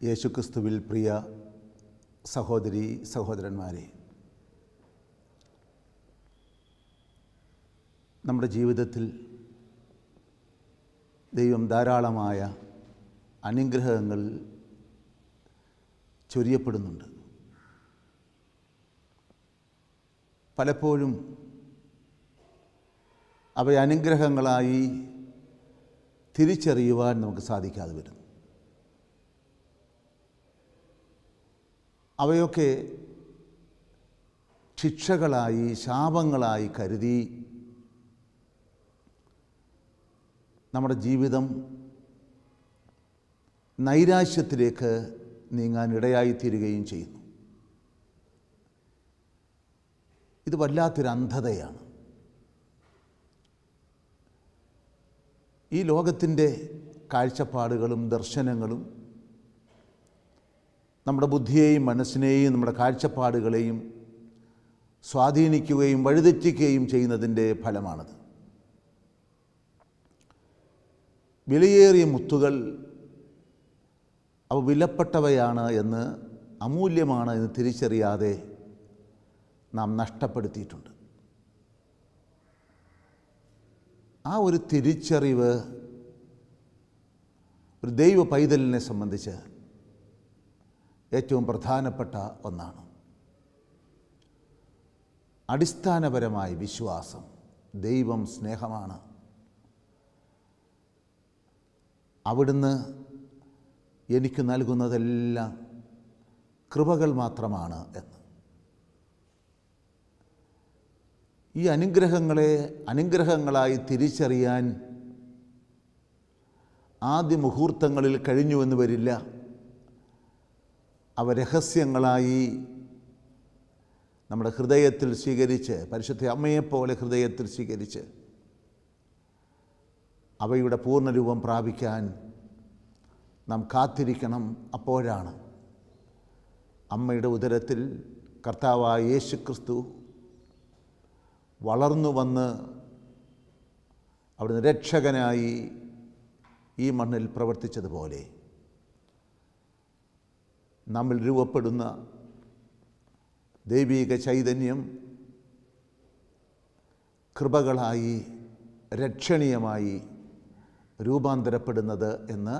യേശുക്രിസ്തുവിൽ പ്രിയ സഹോദരി സഹോദരന്മാരെ നമ്മുടെ ജീവിതത്തിൽ ദൈവം ധാരാളമായ അനുഗ്രഹങ്ങൾ ചൊരിയപ്പെടുന്നുണ്ട്. പലപ്പോഴും അവയെ അനുഗ്രഹങ്ങളായി തിരിച്ചറിയുവാൻ നമുക്ക് സാധിക്കാതെ വരുന്നു. അവയൊക്കെ ശിക്ഷകളായി ശാപങ്ങളായി കരുതി നമ്മുടെ ജീവിതം നൈരാശ്യത്തിലേക്ക് നീങ്ങാൻ ഇടയായിത്തീരുകയും ചെയ്യുന്നു. ഇത് വല്ലാത്തൊരു അന്ധതയാണ് ഈ ലോകത്തിന്റെ കാഴ്ചപ്പാടുകളും ദർശനങ്ങളും നമ്മുടെ ബുദ്ധിയെയും മനസ്സിനെയും നമ്മുടെ കാഴ്ചപ്പാടുകളെയും സ്വാധീനിക്കുകയും വഴിതെറ്റിക്കുകയും ചെയ്യുന്നതിന്റെ ഫലമാണത്. വിലയേറിയ മുത്തുകൾ അവ വിലപ്പെട്ടവയാണ് എന്ന് അമൂല്യമാണ് എന്ന് തിരിച്ചറിയാതെ നാം നഷ്ടപ്പെടുത്തിയിട്ടുണ്ട്. ആ ഒരു തിരിച്ചറിവ് ഒരു ദൈവ പൈതലിനെ സംബന്ധിച്ച് ഏറ്റവും പ്രധാനപ്പെട്ട ഒന്നാണ്. അടിസ്ഥാനപരമായ വിശ്വാസം ദൈവം സ്നേഹമാണ്. അവിടുന്ന് എനിക്ക് നൽകുന്നതെല്ലാം കൃപകൾ മാത്രമാണ് എന്ന്. ഈ അനുഗ്രഹങ്ങളെ അനുഗ്രഹങ്ങളായി തിരിച്ചറിയാൻ ആദ്യ മുഹൂർത്തങ്ങളിൽ കഴിഞ്ഞുവെന്ന് വരില്ല. അവ രഹസ്യങ്ങളായി നമ്മുടെ ഹൃദയത്തിൽ സ്വീകരിച്ച് പരിശുദ്ധ അമ്മയെപ്പോലെ ഹൃദയത്തിൽ സ്വീകരിച്ച് അവയുടെ പൂർണരൂപം പ്രാപിക്കാൻ നാം കാത്തിരിക്കണം അപ്പോഴാണ് അമ്മയുടെ ഉദരത്തിൽ കർത്താവായ യേശു ക്രിസ്തു വളർന്നു വന്ന് അവിടുന്ന് രക്ഷകനായി ഈ മണ്ണിൽ പ്രവർത്തിച്ചതുപോലെ നമ്മിൽ രൂപപ്പെടുന്ന ദൈവീക ചൈതന്യം കൃപകളായി രക്ഷണീയമായി രൂപാന്തരപ്പെടുന്നത് എന്ന്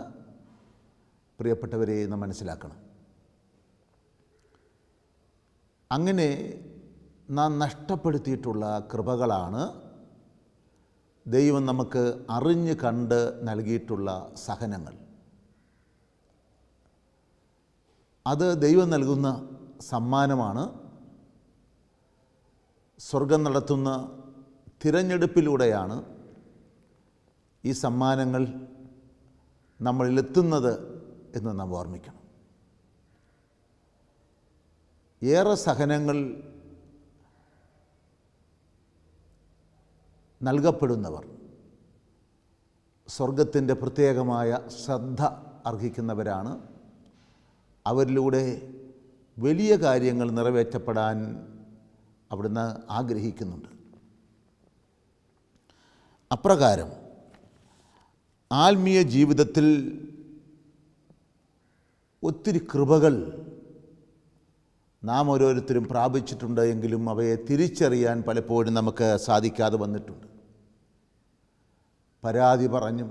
പ്രിയപ്പെട്ടവരെ നാം മനസ്സിലാക്കണം. അങ്ങനെ നാം നഷ്ടപ്പെടുത്തിയിട്ടുള്ള കൃപകളാണ് ദൈവം നമുക്ക് അറിഞ്ഞ് കണ്ട് നൽകിയിട്ടുള്ള സഹനങ്ങൾ. അത് ദൈവം നൽകുന്ന സമ്മാനമാണ്. സ്വർഗം നടത്തുന്ന തിരഞ്ഞെടുപ്പിലൂടെയാണ് ഈ സമ്മാനങ്ങൾ നമ്മളിലെത്തുന്നത് എന്ന് നാം ഓർമ്മിക്കണം. ഏറെ സഹനങ്ങൾ നൽകപ്പെടുന്നവർ സ്വർഗത്തിന്റെ പ്രത്യേകമായ ശ്രദ്ധ അർഹിക്കുന്നവരാണ്. അവരിലൂടെ വലിയ കാര്യങ്ങൾ നിറവേറ്റപ്പെടാൻ അവിടുന്ന് ആഗ്രഹിക്കുന്നുണ്ട്. അപ്രകാരം ആത്മീയ ജീവിതത്തിൽ ഒത്തിരി കൃപകൾ നാം ഓരോരുത്തരും പ്രാപിച്ചിട്ടുണ്ട് എങ്കിലും അവയെ തിരിച്ചറിയാൻ പലപ്പോഴും നമുക്ക് സാധിക്കാതെ വന്നിട്ടുണ്ട്. പരാതി പറഞ്ഞും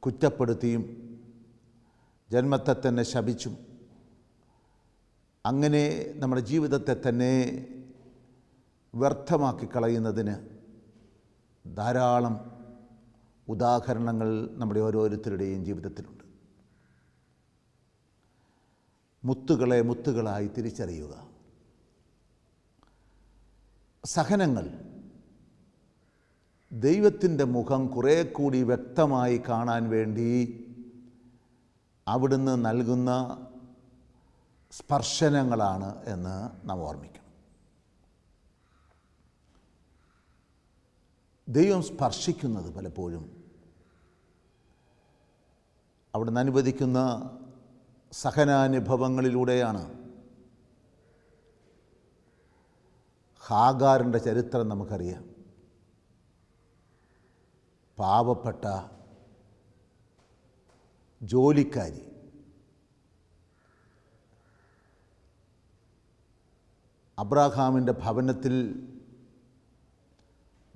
കുറ്റപ്പെടുത്തിയും ജന്മത്തെ തന്നെ ശപിച്ചും അങ്ങനെ നമ്മുടെ ജീവിതത്തെ തന്നെ വ്യർത്ഥമാക്കി കളയുന്നതിന് ധാരാളം ഉദാഹരണങ്ങൾ നമ്മുടെ ഓരോരുത്തരുടെയും ജീവിതത്തിലുണ്ട്. മുത്തുകളെ മുത്തുകളായി തിരിച്ചറിയുക. സഹനങ്ങൾ. ദൈവത്തിന്റെ മുഖം കുറേ കൂടി വ്യക്തമായി കാണാൻ വേണ്ടി അവിടുന്ന് നൽകുന്ന സ്പർശനങ്ങളാണ് എന്ന് നാം ഓർമ്മിക്കണം. ദൈവം സ്പർശിക്കുന്നത് പലപ്പോഴും അവിടുന്ന് അനുവദിക്കുന്ന സഹനാനുഭവങ്ങളിലൂടെയാണ്. ഹാഗാറിന്റെ ചരിത്രം നമുക്കറിയാം. പാവപ്പെട്ട ജോലിക്കാരി. അബ്രാഹാമിന്റെ ഭവനത്തിൽ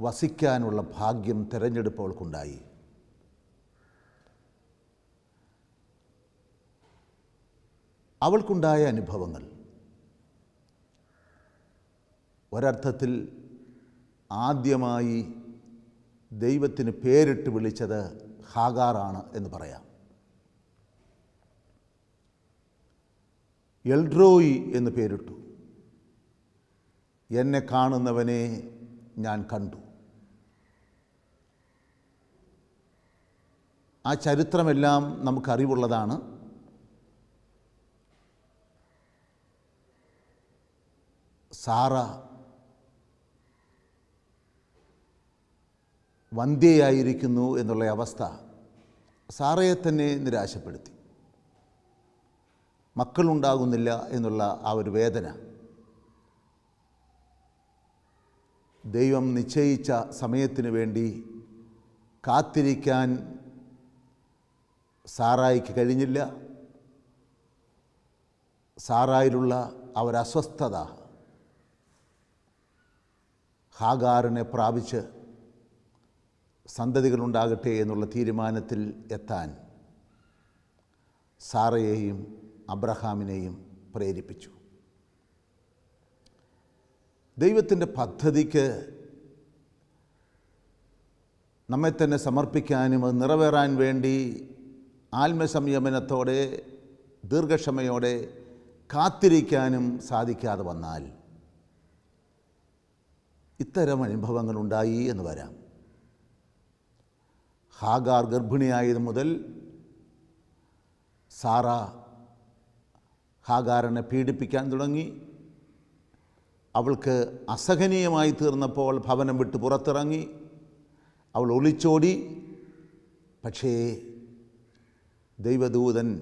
വസിക്കാനുള്ള ഭാഗ്യം തിരഞ്ഞെടുപ്പുകൾക്കുണ്ടായി അവൾക്കുണ്ടായ അനുഭവങ്ങൾ. ഒരർത്ഥത്തിൽ ആദ്യമായി ദൈവത്തിന് പേരിട്ട് വിളിച്ചത് ഹാഗാറാണ് എന്ന് പറയാം. എൽഡ്രോയി എന്ന് പേരിട്ടു. എന്നെ കാണുന്നവനെ ഞാൻ കണ്ടു. ആ ചരിത്രമെല്ലാം നമുക്കറിവുള്ളതാണ്. സാറ വന്ധ്യയായിരിക്കുന്നു എന്നുള്ള അവസ്ഥ സാറയെ തന്നെ നിരാശപ്പെടുത്തി. മക്കളുണ്ടാകുന്നില്ല എന്നുള്ള ആ ഒരു വേദന. ദൈവം നിശ്ചയിച്ച സമയത്തിന് വേണ്ടി കാത്തിരിക്കാൻ സാറായിക്ക് കഴിഞ്ഞില്ല. സാറായിലുള്ള ആ ഒരു അസ്വസ്ഥത ഹാഗാറിനെ പ്രാപിച്ച് സന്തതികളുണ്ടാകട്ടെ എന്നുള്ള തീരുമാനത്തിൽ എത്താൻ സാറയെയും അബ്രഹാമിനെയും പ്രേരിപ്പിച്ചു. ദൈവത്തിന്റെ പദ്ധതിക്ക് നമ്മെ തന്നെ സമർപ്പിക്കാനും അത് നിറവേറാൻ വേണ്ടി ആത്മസംയമനത്തോടെ ദീർഘക്ഷമയോടെ കാത്തിരിക്കാനും സാധിക്കാതെ വന്നാൽ ഇത്തരം അനുഭവങ്ങൾ ഉണ്ടായി എന്ന് വരാം. ഹാഗാർ ഗർഭിണിയായത് മുതൽ സാറ ഹാഗാറിനെ പീഡിപ്പിക്കാൻ തുടങ്ങി. അവൾക്ക് അസഹനീയമായി തീർന്നപ്പോൾ ഭവനം വിട്ട് പുറത്തിറങ്ങി. അവൾ ഒളിച്ചോടി. പക്ഷേ ദൈവദൂതൻ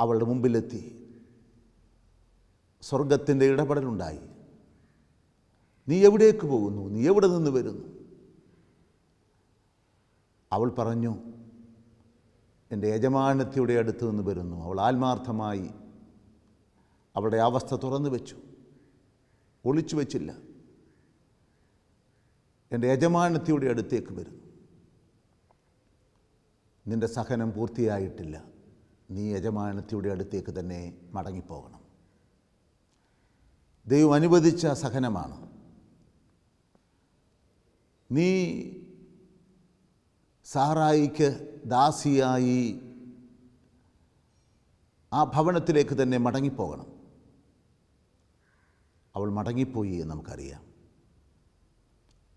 അവളുടെ മുമ്പിലെത്തി. സ്വർഗത്തിന്റെ ഇടപെടലുണ്ടായി. നീ എവിടേക്ക് പോകുന്നു? നീ എവിടെ നിന്ന് വരുന്നു? അവൾ പറഞ്ഞു എന്റെ യജമാനത്തിയുടെ അടുത്ത് നിന്ന് വരുന്നു. അവൾ ആത്മാർത്ഥമായി അവളുടെ അവസ്ഥ തുറന്നു വെച്ചു. ഒളിച്ചു വെച്ചില്ല. എന്റെ യജമാനത്തിയുടെ അടുത്തേക്ക് വരുന്നു. നിന്റെ സഹനം പൂർത്തിയായിട്ടില്ല. നീ യജമാനത്തിയുടെ അടുത്തേക്ക് തന്നെ മടങ്ങിപ്പോകണം. ദൈവം അനുവദിച്ച സഹനമാണ്. നീ സാറായിക്ക് ദാസിയായി ആ ഭവനത്തിലേക്ക് തന്നെ മടങ്ങിപ്പോകണം. അവൾ മടങ്ങിപ്പോയി എന്ന് നമുക്കറിയാം.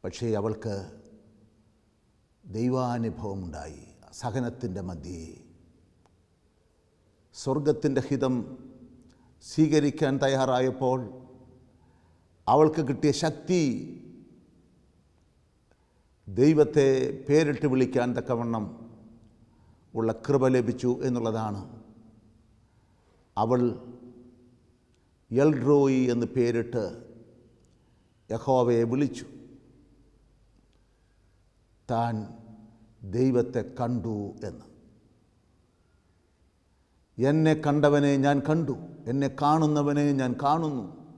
പക്ഷേ അവൾക്ക് ദൈവാനുഭവമുണ്ടായി. സഹനത്തിന്റെ മധ്യേ സ്വർഗത്തിന്റെ ഹിതം സ്വീകരിക്കാൻ തയ്യാറായപ്പോൾ അവൾക്ക് കിട്ടിയ ശക്തി ദൈവത്തെ പേരിട്ട് വിളിക്കാൻ തക്കവണ്ണം ഉള്ള കൃപ ലഭിച്ചു എന്നുള്ളതാണ്. അവൾ എൽഡ്രോയി എന്ന് പേരിട്ട് യഹോവയെ വിളിച്ചു. താൻ ദൈവത്തെ കണ്ടു എന്ന്. എന്നെ കണ്ടവനെ ഞാൻ കണ്ടു എന്നെ കാണുന്നവനെ ഞാൻ കാണുന്നു.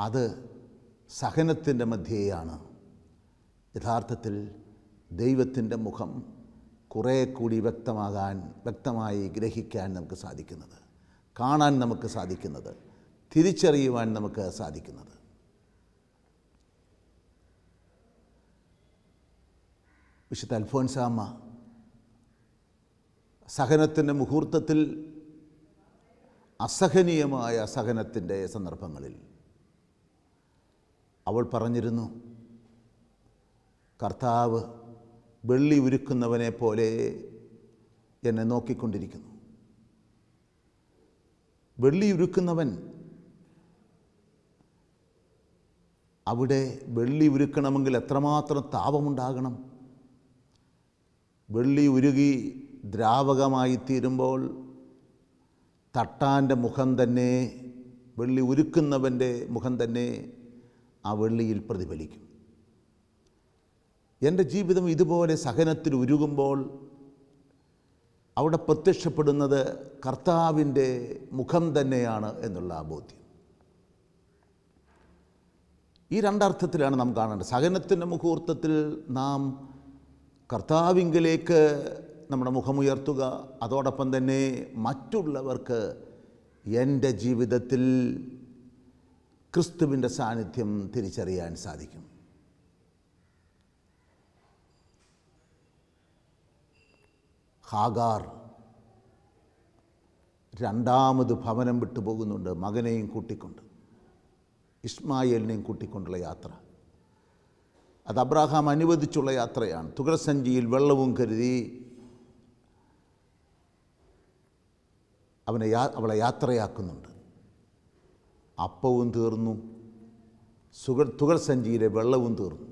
അത് സഹനത്തിന്റെ മധ്യേയാണ്. യഥാർത്ഥത്തിൽ ദൈവത്തിന്റെ മുഖം കുറേ കൂടി വ്യക്തമാകാൻ വ്യക്തമായി ഗ്രഹിക്കാൻ നമുക്ക് സാധിക്കുന്നത് കാണാൻ നമുക്ക് സാധിക്കുന്നത് തിരിച്ചറിയുവാൻ നമുക്ക് സാധിക്കുന്നത്. വിശുദ്ധ അൽഫോൻസാമ്മ സഹനത്തിന്റെ മുഹൂർത്തത്തിൽ അസഹനീയമായ സഹനത്തിന്റെ സന്ദർഭങ്ങളിൽ അവൾ പറഞ്ഞിരുന്നു കർത്താവ് വെള്ളി ഉരുക്കുന്നവനെ പോലെ എന്നെ നോക്കിക്കൊണ്ടിരിക്കുന്നു. വെള്ളി ഉരുക്കുന്നവൻ അവിടെ വെള്ളി ഉരുക്കണമെങ്കിൽ എത്രമാത്രം താപമുണ്ടാകണം? വെള്ളി ഉരുകി ദ്രാവകമായി തീരുമ്പോൾ തട്ടാന്റെ മുഖം തന്നെ വെള്ളി ഉരുക്കുന്നവന്റെ മുഖം തന്നെ ആ വെള്ളിയിൽ പ്രതിഫലിക്കും. എന്റെ ജീവിതം ഇതുപോലെ സഹനത്തിൽ ഉരുകുമ്പോൾ അവിടെ പ്രത്യക്ഷപ്പെടുന്നത് കർത്താവിന്റെ മുഖം തന്നെയാണ് എന്നുള്ള ആ ബോധ്യം. ഈ രണ്ടർത്ഥത്തിലാണ് നാം കാണേണ്ടത്. സഹനത്തിന്റെ മുഹൂർത്തത്തിൽ നാം കർത്താവിങ്കിലേക്ക് നമ്മുടെ മുഖമുയർത്തുക അതോടൊപ്പം തന്നെ മറ്റുള്ളവർക്ക് എന്റെ ജീവിതത്തിൽ ക്രിസ്തുവിന്റെ സാന്നിധ്യം തിരിച്ചറിയാൻ സാധിക്കും. ഹാഗാർ. രണ്ടാമത് ഭവനം വിട്ടു പോകുന്നുണ്ട്. മകനെയും കൂട്ടിക്കൊണ്ട്. ഇസ്മായേലിനെയും കൂട്ടിക്കൊണ്ടുള്ള യാത്ര. അത് അബ്രാഹാം അനുവദിച്ചുള്ള യാത്രയാണ്. തുകരസഞ്ചിയിൽ വെള്ളവും കരുതി അവനെ യാ അവളെ യാത്രയാക്കുന്നുണ്ട്. അപ്പവും തീർന്നു. സുഗ തുകൽ സഞ്ചിയിലെ വെള്ളവും തീർന്നു.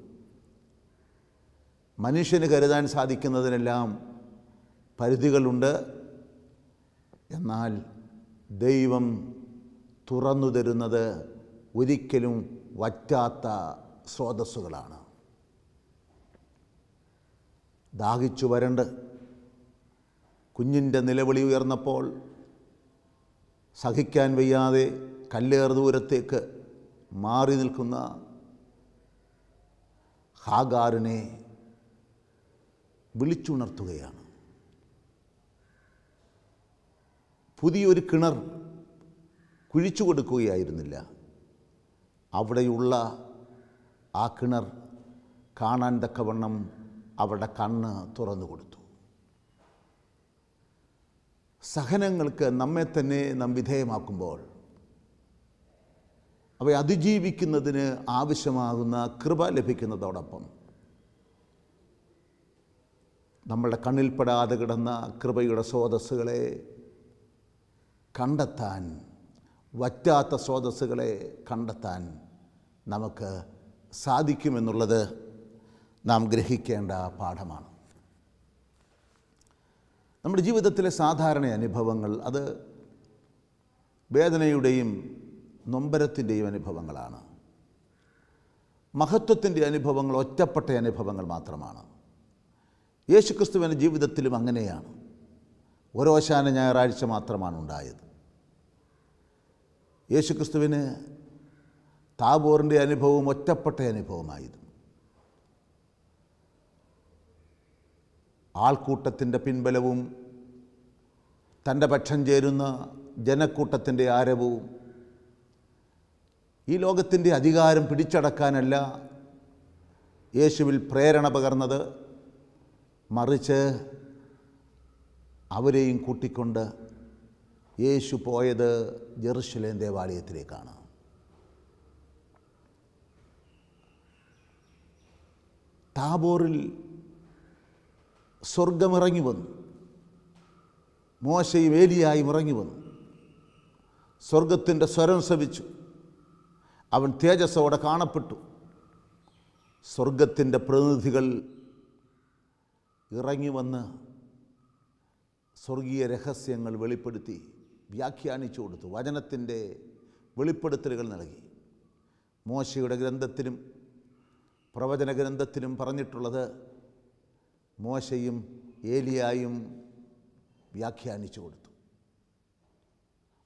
മനുഷ്യന് കരുതാൻ സാധിക്കുന്നതിനെല്ലാം പരിധികളുണ്ട്. എന്നാൽ ദൈവം തുറന്നു തരുന്നത് ഒരിക്കലും വറ്റാത്ത സ്രോതസ്സുകളാണ്. ദാഹിച്ചു വരണ്ട്. കുഞ്ഞിന്റെ നിലവിളി ഉയർന്നപ്പോൾ സഹിക്കാൻ വയ്യാതെ കല്ലേർ ദൂരത്തേക്ക് മാറി നിൽക്കുന്ന ഹാഗാറിനെ വിളിച്ചുണർത്തുകയാണ്. പുതിയൊരു കിണർ കുഴിച്ചു കൊടുക്കുകയായിരുന്നില്ല. അവിടെയുള്ള ആ കിണർ കാണാൻ തക്കവണ്ണം അവരുടെ കണ്ണ് തുറന്നു കൊടുത്തു. സഹനങ്ങൾക്ക് നമ്മെ തന്നെ നാം വിധേയമാക്കുമ്പോൾ അവയെ അതിജീവിക്കുന്നതിന് ആവശ്യമാകുന്ന കൃപ ലഭിക്കുന്നതോടൊപ്പം നമ്മളുടെ കണ്ണിൽപ്പെടാതെ കിടന്ന കൃപയുടെ സ്രോതസ്സുകളെ കണ്ടെത്താൻ വറ്റാത്ത സ്രോതസ്സുകളെ കണ്ടെത്താൻ നമുക്ക് സാധിക്കുമെന്നുള്ളത് നാം ഗ്രഹിക്കേണ്ട പാഠമാണ്. നമ്മുടെ ജീവിതത്തിലെ സാധാരണ അനുഭവങ്ങൾ അത് വേദനയുടെയും നൊമ്പരത്തിന്റെയും അനുഭവങ്ങളാണ്. മഹത്വത്തിന്റെ അനുഭവങ്ങൾ ഒറ്റപ്പെട്ട അനുഭവങ്ങൾ മാത്രമാണ്. യേശുക്രിസ്തുവിന്റെ ജീവിതത്തിലും അങ്ങനെയാണ്. ഓരോശാന ഞായറാഴ്ച മാത്രമാണ് ഉണ്ടായത് യേശുക്രിസ്തുവിന് താബോറിന്റെ അനുഭവം ഒറ്റപ്പെട്ട അനുഭവമായിരുന്നു. ആൾക്കൂട്ടത്തിന്റെ പിൻബലവും തന്റെ പക്ഷം ചേരുന്ന ജനക്കൂട്ടത്തിന്റെ ആരവവും ഈ ലോകത്തിന്റെ അധികാരം പിടിച്ചടക്കാനല്ല യേശുവിൽ പ്രേരണ പകർന്നത് മറിച്ച് അവരെയും കൂട്ടിക്കൊണ്ട് യേശു പോയത് ജെറുസലേം ദേവാലയത്തിലേക്കാണ്. താബോറിൽ സ്വർഗമിറങ്ങി വന്നു. മോശയും ഏലിയായും ഇറങ്ങി വന്നു. സ്വർഗത്തിന്റെ സ്വരം ശ്രവിച്ചു. അവൻ തേജസ്സോടെ കാണപ്പെട്ടു. സ്വർഗത്തിന്റെ പ്രതിനിധികൾ ഇറങ്ങി വന്ന് സ്വർഗീയ രഹസ്യങ്ങൾ വെളിപ്പെടുത്തി വ്യാഖ്യാനിച്ചു കൊടുത്തു വചനത്തിന്റെ വെളിപ്പെടുത്തലുകൾ നൽകി. മോശയുടെ ഗ്രന്ഥത്തിലും പ്രവചന ഗ്രന്ഥത്തിലും പറഞ്ഞിട്ടുള്ളത് മോശയും ഏലിയായും വ്യാഖ്യാനിച്ചു കൊടുത്തു.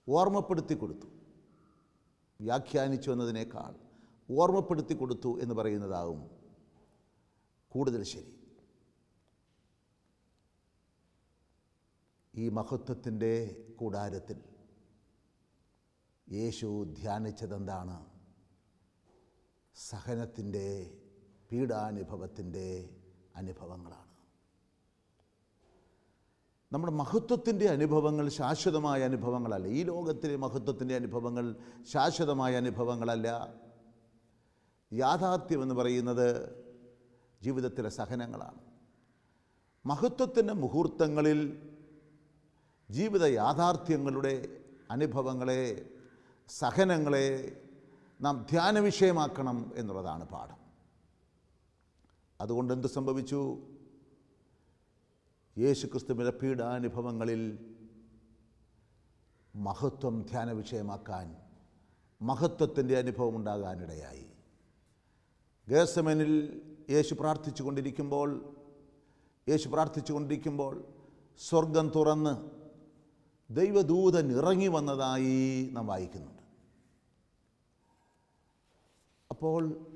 ഓർമ്മപ്പെടുത്തി കൊടുത്തു. വ്യാഖ്യാനിച്ചു എന്നതിനേക്കാൾ ഓർമ്മപ്പെടുത്തി കൊടുത്തു എന്ന് പറയുന്നതാകും കൂടുതൽ ശരി. ഈ മഹത്വത്തിന്റെ കൂടാരത്തിൽ യേശു ധ്യാനിച്ചതെന്താണ്? സഹനത്തിന്റെ പീഡാനുഭവത്തിന്റെ അനുഭവങ്ങളാണ്. നമ്മുടെ മഹത്വത്തിന്റെ അനുഭവങ്ങൾ ശാശ്വതമായ അനുഭവങ്ങളല്ല. ഈ ലോകത്തിലെ മഹത്വത്തിന്റെ അനുഭവങ്ങൾ ശാശ്വതമായ അനുഭവങ്ങളല്ല. യാഥാർത്ഥ്യം എന്ന് പറയുന്നത് ജീവിതത്തിലെ സഹനങ്ങളാണ്. മഹത്വത്തിന്റെ മുഹൂർത്തങ്ങളിൽ ജീവിത യാഥാർത്ഥ്യങ്ങളുടെ അനുഭവങ്ങളെ സഹനങ്ങളെ നാം ധ്യാന വിഷയമാക്കണം എന്നുള്ളതാണ് പാഠം. അതുകൊണ്ട് എന്ത് സംഭവിച്ചു? യേശുക്രിസ്തുവിന്റെ പീഡാനുഭവങ്ങളിൽ മഹത്വം ധ്യാന വിഷയമാക്കാൻ മഹത്വത്തിന്റെ അനുഭവം ഉണ്ടാകാനിടയായി ഗേസമനിൽ യേശു പ്രാർത്ഥിച്ചു കൊണ്ടിരിക്കുമ്പോൾ യേശു പ്രാർത്ഥിച്ചു കൊണ്ടിരിക്കുമ്പോൾ സ്വർഗം തുറന്ന് ദൈവദൂതൻ ഇറങ്ങി വന്നതായി നാം വായിക്കുന്നുണ്ട്. അപ്പോൾ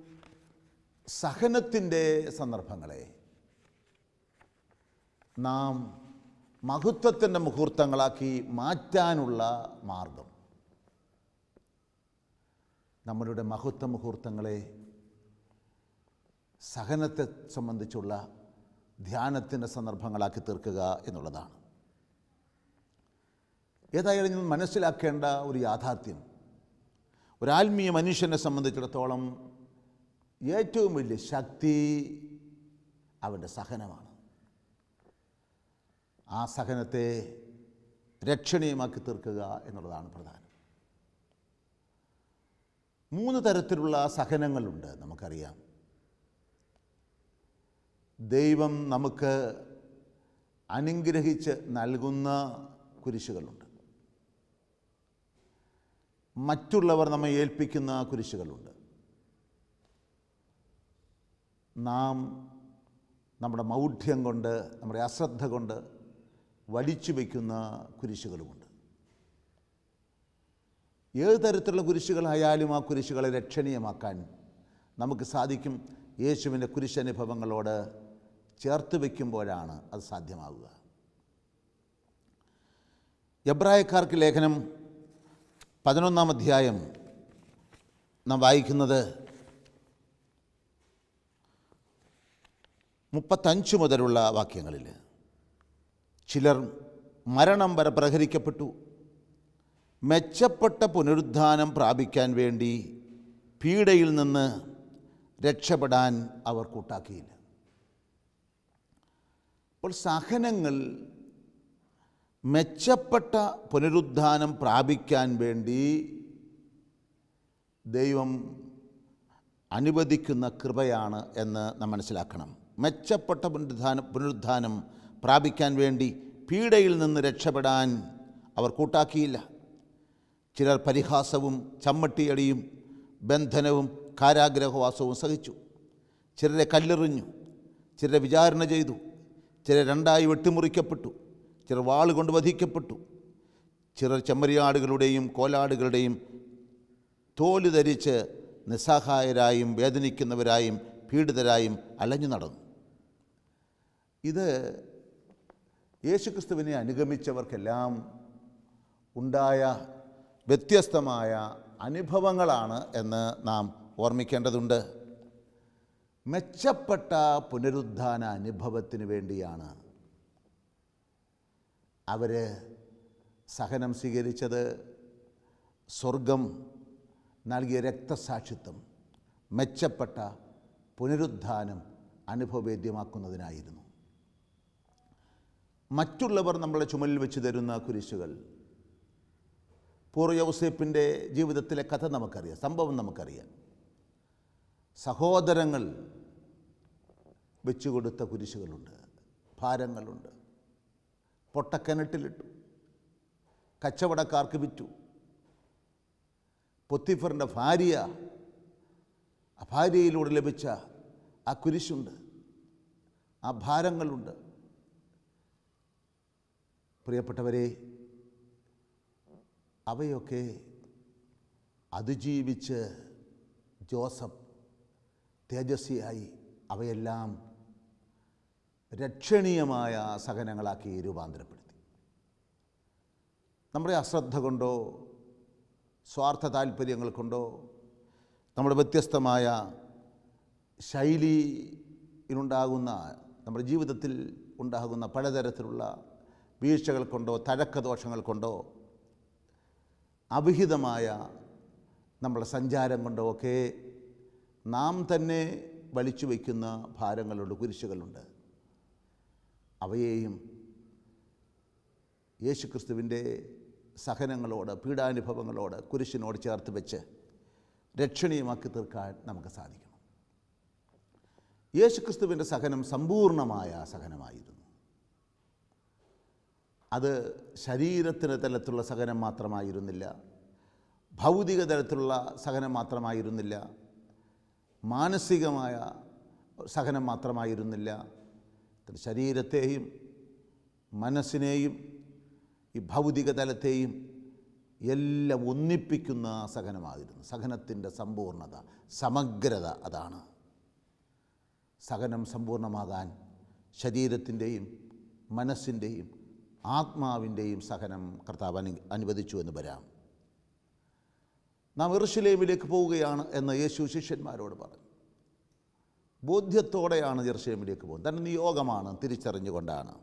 സഹനത്തിന്റെ സന്ദർഭങ്ങളെ നാം മഹത്വത്തിന്റെ മുഹൂർത്തങ്ങളാക്കി മാറ്റാനുള്ള മാർഗം. നമ്മളുടെ മഹത്വ മുഹൂർത്തങ്ങളെ സഹനത്തെ സംബന്ധിച്ചുള്ള ധ്യാനത്തിന്റെ സന്ദർഭങ്ങളാക്കി തീർക്കുക എന്നുള്ളതാണ്. ഏതായാലും നിങ്ങൾ മനസ്സിലാക്കേണ്ട ഒരു യാഥാർത്ഥ്യം. ഒരാത്മീയ മനുഷ്യനെ സംബന്ധിച്ചിടത്തോളം ഏറ്റവും വലിയ ശക്തി അവന്റെ സഹനമാണ്. ആ സഹനത്തെ രക്ഷണീയമാക്കി തീർക്കുക എന്നുള്ളതാണ് പ്രധാനം. മൂന്ന് തരത്തിലുള്ള സഹനങ്ങളുണ്ട് നമുക്കറിയാം. ദൈവം നമുക്ക് അനുഗ്രഹിച്ച് നൽകുന്ന കുരിശുകളുണ്ട്. മറ്റുള്ളവർ നമ്മെ ഏൽപ്പിക്കുന്ന കുരിശുകളുണ്ട്. നാം നമ്മുടെ മൗഢ്യം കൊണ്ട് നമ്മുടെ അശ്രദ്ധ കൊണ്ട് വലിച്ചു വയ്ക്കുന്ന കുരിശുകളുമുണ്ട്. ഏത് തരത്തിലുള്ള കുരിശുകളായാലും ആ കുരിശുകളെ രക്ഷണീയമാക്കാൻ നമുക്ക് സാധിക്കും. യേശുവിന്റെ കുരിശനുഭവങ്ങളോട് ചേർത്ത് വയ്ക്കുമ്പോഴാണ് അത് സാധ്യമാവുക. എബ്രായക്കാർക്ക് ലേഖനം പതിനൊന്നാം അധ്യായം നാം വായിക്കുന്നത് മുപ്പത്തഞ്ച് മുതലുള്ള വാക്യങ്ങളിൽ. ചിലർ മരണം വരെ പ്രഹരിക്കപ്പെട്ടു. മെച്ചപ്പെട്ട പുനരുദ്ധാനം പ്രാപിക്കാൻ വേണ്ടി പീഡയിൽ നിന്ന് രക്ഷപ്പെടാൻ അവർ കൂട്ടാക്കിയില്ല. അപ്പോൾ സഹനങ്ങൾ മെച്ചപ്പെട്ട പുനരുദ്ധാനം പ്രാപിക്കാൻ വേണ്ടി ദൈവം അനുവദിക്കുന്ന കൃപയാണ് എന്ന് നാം മനസ്സിലാക്കണം. മെച്ചപ്പെട്ട പുനരുദ്ധാനം പുനരുദ്ധാനം പ്രാപിക്കാൻ വേണ്ടി പീഡയിൽ നിന്ന് രക്ഷപ്പെടാൻ അവർ കൂട്ടാക്കിയില്ല. ചിലർ പരിഹാസവും ചമ്മട്ടിയടിയും ബന്ധനവും കാരാഗ്രഹവാസവും സഹിച്ചു. ചിലരെ കല്ലെറിഞ്ഞു. ചിലരെ വിചാരണ ചെയ്തു. ചിലർ രണ്ടായി വെട്ടിമുറിക്കപ്പെട്ടു. ചിലർ വാളുകൊണ്ട് വധിക്കപ്പെട്ടു. ചിലർ ചെമ്മരിയാടുകളുടെയും കോലാടുകളുടെയും തോൽ ധരിച്ച് നിസ്സഹായരായും വേദനിക്കുന്നവരായും പീഡിതരായും അലഞ്ഞു നടന്നു. ഇത് യേശുക്രിസ്തുവിനെ അനുഗമിച്ചവർക്കെല്ലാം ഉണ്ടായ വ്യത്യസ്തമായ അനുഭവങ്ങളാണ് എന്ന് നാം ഓർമ്മിക്കേണ്ടതുണ്ട്. മെച്ചപ്പെട്ട പുനരുദ്ധാന അനുഭവത്തിന് വേണ്ടിയാണ് അവർ സഹനം സ്വീകരിച്ചത് സ്വർഗം നൽകിയ രക്തസാക്ഷിത്വം മെച്ചപ്പെട്ട പുനരുദ്ധാനം അനുഭവവേദ്യമാക്കുന്നതിനായിരുന്നു. മറ്റുള്ളവർ നമ്മളെ ചുമലിൽ വെച്ച് തരുന്ന കുരിശുകൾ. പൂർവ യൗസേപ്പിന്റെ ജീവിതത്തിലെ കഥ നമുക്കറിയാം സംഭവം നമുക്കറിയാം. സഹോദരങ്ങൾ വെച്ചുകൊടുത്ത കുരിശുകളുണ്ട് ഭാരങ്ങളുണ്ട്. പൊട്ടക്കിണറ്റിലിട്ടു. കച്ചവടക്കാർക്ക് വിറ്റു. പൊത്തിഫറിന്റെ ഭാര്യ ഭാര്യയിലൂടെ ലഭിച്ച ആ കുരിശുണ്ട്. ആ ഭാരങ്ങളുണ്ട്. പ്രിയപ്പെട്ടവരെ അവയൊക്കെ അതിജീവിച്ച് ജോസഫ് തേജസ്വിയായി അവയെല്ലാം രക്ഷണീയമായ സഹനങ്ങളാക്കി രൂപാന്തരപ്പെടുത്തി. നമ്മുടെ അശ്രദ്ധ കൊണ്ടോ സ്വാർത്ഥ താല്പര്യങ്ങൾ കൊണ്ടോ നമ്മുടെ വ്യത്യസ്തമായ ശൈലിയിലുണ്ടാകുന്ന നമ്മുടെ ജീവിതത്തിൽ ഉണ്ടാകുന്ന പലതരത്തിലുള്ള വീഴ്ചകൾ കൊണ്ടോ തഴക്കദോഷങ്ങൾ കൊണ്ടോ അവിഹിതമായ നമ്മുടെ സഞ്ചാരം കൊണ്ടോ ഒക്കെ നാം തന്നെ വലിച്ചു വയ്ക്കുന്ന ഭാരങ്ങളുണ്ട് കുരിശുകളുണ്ട്. അവയെയും യേശുക്രിസ്തുവിന്റെ സഹനങ്ങളോട് പീഡാനുഭവങ്ങളോട് കുരിശിനോട് ചേർത്ത് വെച്ച് രക്ഷണീയമാക്കി തീർക്കാൻ നമുക്ക് സാധിക്കണം. യേശുക്രിസ്തുവിന്റെ സഹനം സമ്പൂർണമായ സഹനമായിരുന്നു. അത് ശരീരത്തിന് തലത്തിലുള്ള സഹനം മാത്രമായിരുന്നില്ല ഭൗതിക തലത്തിലുള്ള സഹനം മാത്രമായിരുന്നില്ല മാനസികമായ സഹനം മാത്രമായിരുന്നില്ല ശരീരത്തെയും മനസ്സിനെയും ഈ ഭൗതിക തലത്തെയും എല്ലാം ഒന്നിപ്പിക്കുന്ന സഹനമായിരുന്നു. സഹനത്തിന്റെ സമ്പൂർണത സമഗ്രത അതാണ്. സഹനം സമ്പൂർണമാകാൻ ശരീരത്തിന്റെയും മനസ്സിന്റെയും ആത്മാവിന്റെയും സഹനം കർത്താവ് അനു അനുവദിച്ചു എന്ന് വരാം. നാം ഇറുഷലേമിലേക്ക് പോവുകയാണ് എന്ന് യേശു ശിഷ്യന്മാരോട് പറഞ്ഞു. ബോധ്യത്തോടെയാണ് ജെറുസലേമിലേക്ക് പോകുന്നത്. തന്റെ നിയോഗമാണ് തിരിച്ചറിഞ്ഞുകൊണ്ടാണ്.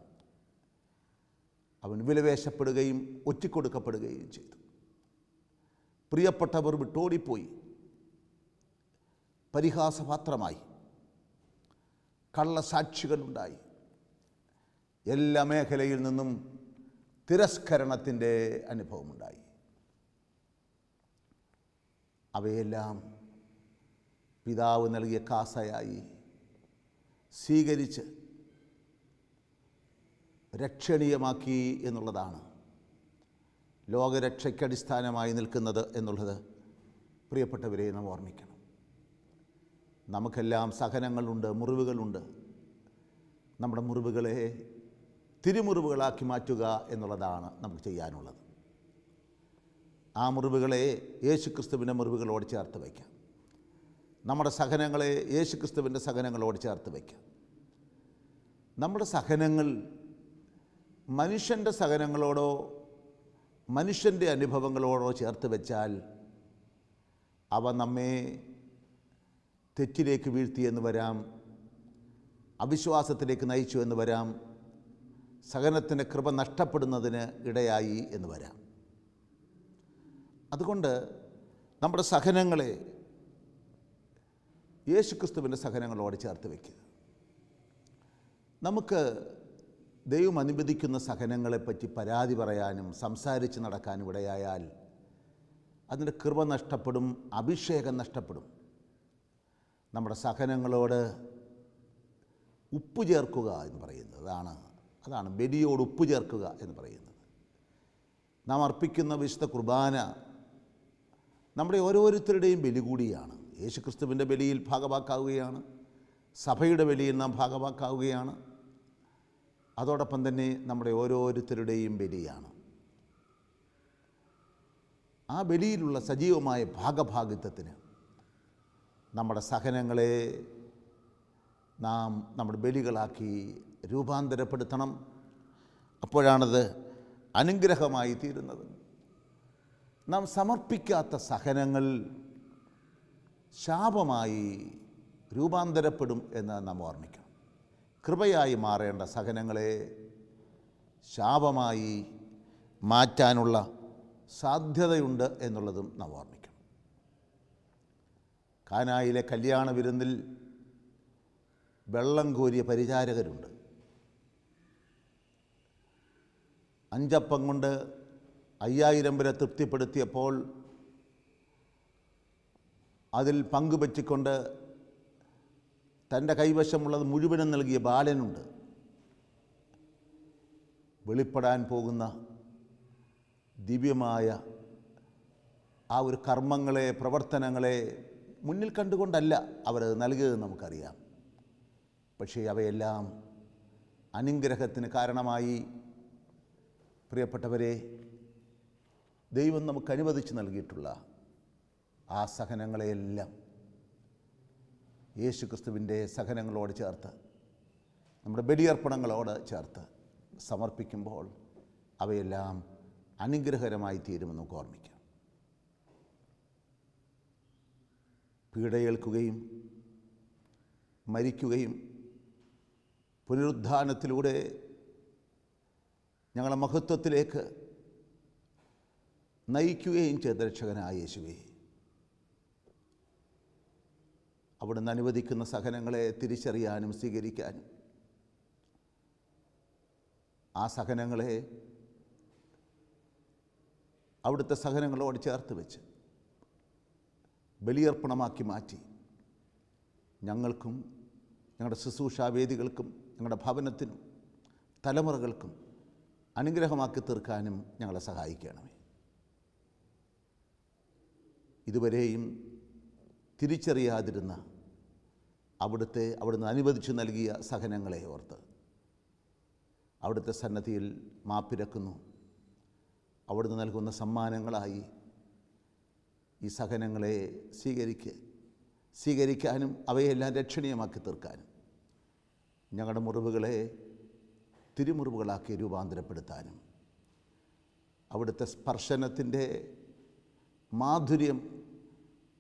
അവൻ വിലവേശപ്പെടുകയും ഒറ്റിക്കൊടുക്കപ്പെടുകയും ചെയ്തു. പ്രിയപ്പെട്ടവർ വിട്ടോടിപ്പോയി. പരിഹാസപാത്രമായി. കള്ളസാക്ഷികളുണ്ടായി. എല്ലാ മേഖലയിൽ നിന്നും തിരസ്കരണത്തിന്റെ അനുഭവമുണ്ടായി. അവയെല്ലാം പിതാവ് നൽകിയ കാസയായി സ്വീകരിച്ച് രക്ഷണീയമാക്കി എന്നുള്ളതാണ്. ലോകരക്ഷയ്ക്കടിസ്ഥാനമായി നിൽക്കുന്നത് എന്നുള്ളത് പ്രിയപ്പെട്ടവരെ നാം ഓർമ്മിക്കണം. നമുക്കെല്ലാം സഹനങ്ങളുണ്ട് മുറിവുകളുണ്ട്. നമ്മുടെ മുറിവുകളെ തിരുമുറിവുകളാക്കി മാറ്റുക എന്നുള്ളതാണ് നമുക്ക് ചെയ്യാനുള്ളത്. ആ മുറിവുകളെ യേശുക്രിസ്തുവിന്റെ മുറിവുകളോട് ചേർത്ത് വയ്ക്കാം. നമ്മുടെ സഹനങ്ങളെ യേശുക്രിസ്തുവിന്റെ സഹനങ്ങളോട് ചേർത്ത് വയ്ക്കുക. നമ്മുടെ സഹനങ്ങൾ മനുഷ്യന്റെ സഹനങ്ങളോടോ മനുഷ്യന്റെ അനുഭവങ്ങളോടോ ചേർത്ത് വെച്ചാൽ അവ നമ്മെ തെറ്റിലേക്ക് വീഴ്ത്തിയെന്ന് വരാം അവിശ്വാസത്തിലേക്ക് നയിച്ചു എന്ന് വരാം സഹനത്തിന്റെ കൃപ നഷ്ടപ്പെടുന്നതിന് ഇടയായി എന്ന് വരാം. അതുകൊണ്ട് നമ്മുടെ സഹനങ്ങളെ യേശുക്രിസ്തുവിന്റെ സഹനങ്ങളോട് ചേർത്ത് വയ്ക്കുക. നമുക്ക് ദൈവം അനുവദിക്കുന്ന സഹനങ്ങളെപ്പറ്റി പരാതി പറയാനും സംസാരിച്ച് നടക്കാനും ഇടയായാൽ അതിന്റെ കൃപ നഷ്ടപ്പെടും അഭിഷേകം നഷ്ടപ്പെടും. നമ്മുടെ സഹനങ്ങളോട് ഉപ്പ് ചേർക്കുക എന്ന് പറയുന്നത് അതാണ് അതാണ് ബലിയോട് ഉപ്പ് ചേർക്കുക എന്ന് പറയുന്നത്. നാം അർപ്പിക്കുന്ന വിശുദ്ധ കുർബാന നമ്മുടെ ഓരോരുത്തരുടെയും ബലി കൂടിയാണ്. യേശുക്രിസ്തുവിന്റെ ബലിയിൽ ഭാഗവാക്കാവുകയാണ്. സഭയുടെ ബലിയിൽ നാം ഭാഗവാക്കാവുകയാണ്. അതോടൊപ്പം തന്നെ നമ്മുടെ ഓരോരുത്തരുടെയും ബലിയാണ്. ആ ബലിയിലുള്ള സജീവമായ ഭാഗഭാഗിത്വത്തിന് നമ്മുടെ സഹനങ്ങളെ നാം നമ്മുടെ ബലികളാക്കി രൂപാന്തരപ്പെടുത്തണം. അപ്പോഴാണത് അനുഗ്രഹമായി തീരുന്നത്. നാം സമർപ്പിക്കാത്ത സഹനങ്ങൾ ശാപമായി രൂപാന്തരപ്പെടും എന്ന് നാം ഓർമ്മിക്കണം. കൃപയായി മാറേണ്ട സഹനങ്ങളെ ശാപമായി മാറ്റാനുള്ള സാധ്യതയുണ്ട് എന്നുള്ളതും നാം ഓർമ്മിക്കണം. കാനായിലെ കല്യാണ വിരുന്നിൽ വെള്ളം കോരിയ പരിചാരകരുണ്ട്. അഞ്ചപ്പം കൊണ്ട് അയ്യായിരം പേരെ തൃപ്തിപ്പെടുത്തിയപ്പോൾ അതിൽ പങ്കുവെച്ചുകൊണ്ട് തന്റെ കൈവശമുള്ളത് മുഴുവനും നൽകിയ ബാലനുണ്ട്. വെളിപ്പെടാൻ പോകുന്ന ദിവ്യമായ ആ ഒരു കർമ്മങ്ങളെ പ്രവർത്തനങ്ങളെ മുന്നിൽ കണ്ടുകൊണ്ടല്ല അവർ നൽകിയതെന്ന് നമുക്കറിയാം. പക്ഷേ അവയെല്ലാം അനുഗ്രഹത്തിന് കാരണമായി. പ്രിയപ്പെട്ടവരെ ദൈവം നമുക്ക് അനുവദിച്ച് നൽകിയിട്ടുള്ള ആ സഹനങ്ങളെയെല്ലാം യേശു ക്രിസ്തുവിന്റെ സഹനങ്ങളോട് ചേർത്ത് നമ്മുടെ ബലിയർപ്പണങ്ങളോട് ചേർത്ത് സമർപ്പിക്കുമ്പോൾ അവയെല്ലാം അനുഗ്രഹകരമായി തീരുമെന്ന് നമുക്ക് ഓർമ്മിക്കാം. പീഡയേൽക്കുകയും മരിക്കുകയും പുനരുദ്ധാനത്തിലൂടെ ഞങ്ങളെ മഹത്വത്തിലേക്ക് നയിക്കുകയും ചെയ്ത രക്ഷകനായ യേശുവേ അവിടുന്ന് അനുവദിക്കുന്ന സഹനങ്ങളെ തിരിച്ചറിയാനും സ്വീകരിക്കാനും. ആ സഹനങ്ങളെ അവിടുത്തെ സഹനങ്ങളോട് ചേർത്ത് വെച്ച് ബലിയർപ്പണമാക്കി മാറ്റി. ഞങ്ങൾക്കും ഞങ്ങളുടെ ശുശ്രൂഷാവേദികൾക്കും ഞങ്ങളുടെ ഭവനത്തിനും തലമുറകൾക്കും അനുഗ്രഹമാക്കി തീർക്കാനും ഞങ്ങളെ സഹായിക്കണമേ. ഇതുവരെയും തിരിച്ചറിയാതിരുന്ന അവിടുത്തെ അവിടുന്ന് അനുവദിച്ചു നൽകിയ സഹനങ്ങളെ ഓർത്ത് അവിടുത്തെ സന്നദ്ധിയിൽ മാപ്പിരക്കുന്നു. അവിടുന്ന് നൽകുന്ന സമ്മാനങ്ങളായി ഈ സഹനങ്ങളെ സ്വീകരിക്കുക സ്വീകരിക്കാനും അവയെല്ലാം രക്ഷണീയമാക്കി തീർക്കാനും ഞങ്ങളുടെ മുറിവുകളെ തിരുമുറിവുകളാക്കി രൂപാന്തരപ്പെടുത്താനും അവിടുത്തെ സ്പർശനത്തിന്റെ മാധുര്യം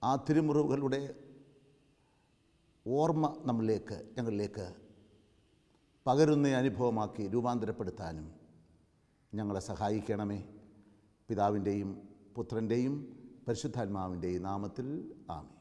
ആ തിരുമുറിവുകളുടെ ഓർമ്മ നമ്മളിലേക്ക് ഞങ്ങളിലേക്ക് പകരുന്ന അനുഭവമാക്കി രൂപാന്തരപ്പെടുത്താനും ഞങ്ങളെ സഹായിക്കണമേ. പിതാവിന്റെയും പുത്രന്റെയും പരിശുദ്ധാത്മാവിന്റെയും നാമത്തിൽ ആമേ